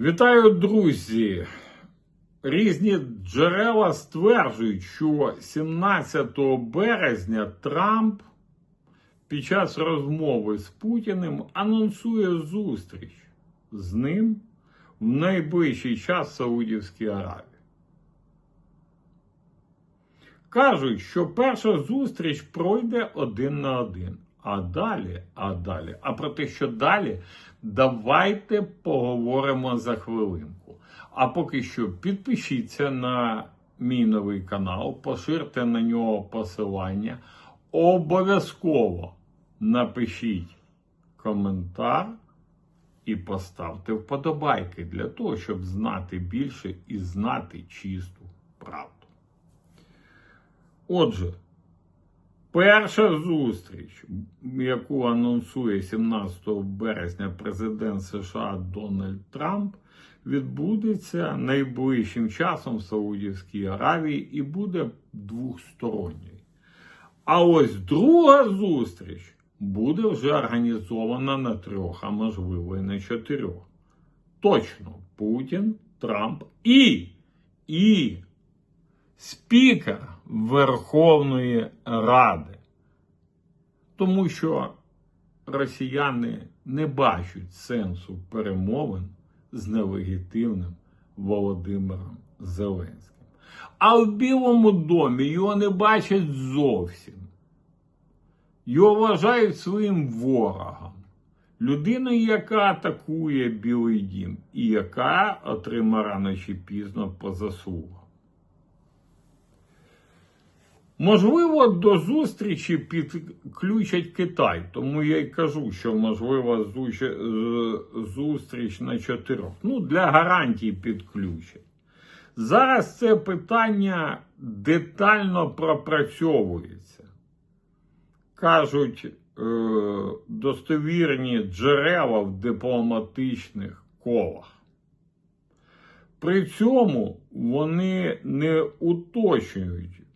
Вітаю, друзі! Різні джерела стверджують, що 17 березня Трамп під час розмови з Путіним анонсує зустріч з ним в найближчий час в Саудівській Аравії. Кажуть, що перша зустріч пройде один на один. А далі, а далі. А про те, що далі, давайте поговоримо за хвилинку. А поки що підпишіться на мій новий канал, поширте на нього посилання. Обов'язково напишіть коментар і поставте вподобайки для того, щоб знати більше і знати чисту правду. Отже, перша зустріч, яку анонсує 17 березня президент США Дональд Трамп, відбудеться найближчим часом в Саудівській Аравії і буде двосторонньою. А ось друга зустріч буде вже організована на трьох, а можливо і на чотирьох. Точно Путін, Трамп і, і спікер Верховної Ради. Тому що росіяни не бачать сенсу перемовин з нелегітимним Володимиром Зеленським. А в Білому домі його не бачать зовсім. Його вважають своїм ворогом. Людиною, яка атакує Білий Дім і яка отримає рано чи пізно по заслугам. Можливо, до зустрічі підключать Китай, тому я й кажу, що можливо зустріч на чотирьох. Ну, для гарантій підключать. Зараз це питання детально пропрацьовується. Кажуть е, достовірні джерела в дипломатичних колах. При цьому вони не уточнюють.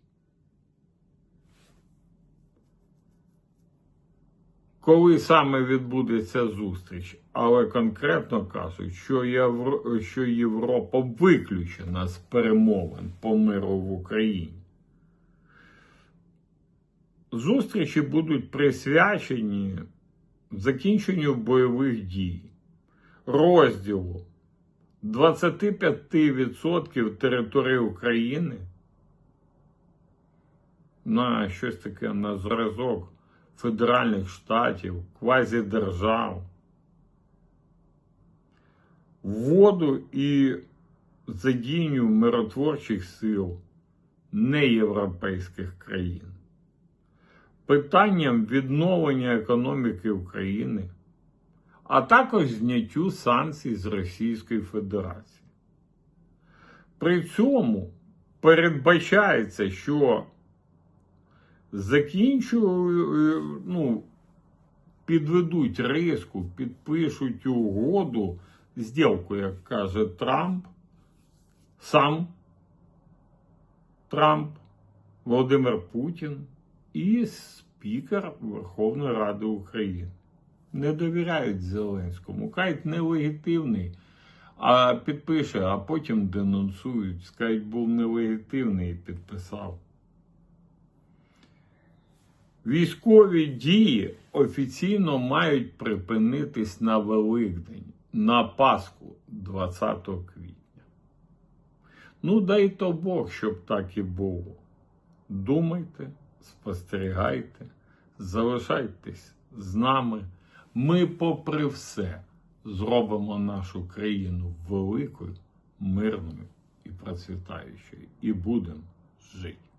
Коли саме відбудеться зустріч, але конкретно кажуть, що, Євро... що Європа виключена з перемовин по миру в Україні. Зустрічі будуть присвячені закінченню бойових дій, розділу 25% території України на щось таке на зразок федеральних штатів, квазідержав, вводу і задінню миротворчих сил неєвропейських країн, питанням відновлення економіки України, а також зняттю санкцій з Російської Федерації. При цьому передбачається, що закінчую, ну, підведуть риску, підпишуть угоду, зділку, як каже Трамп, сам Трамп, Володимир Путін і спікер Верховної Ради України. Не довіряють Зеленському, кажуть, нелегітимний. А підпише, а потім денонсують. Скажуть, був нелегітимний і підписав. Військові дії офіційно мають припинитись на Великдень, на Пасху 20 квітня. Ну, дай то Бог, щоб так і було. Думайте, спостерігайте, залишайтесь з нами. Ми, попри все, зробимо нашу країну великою, мирною і процвітаючою, і будемо жити.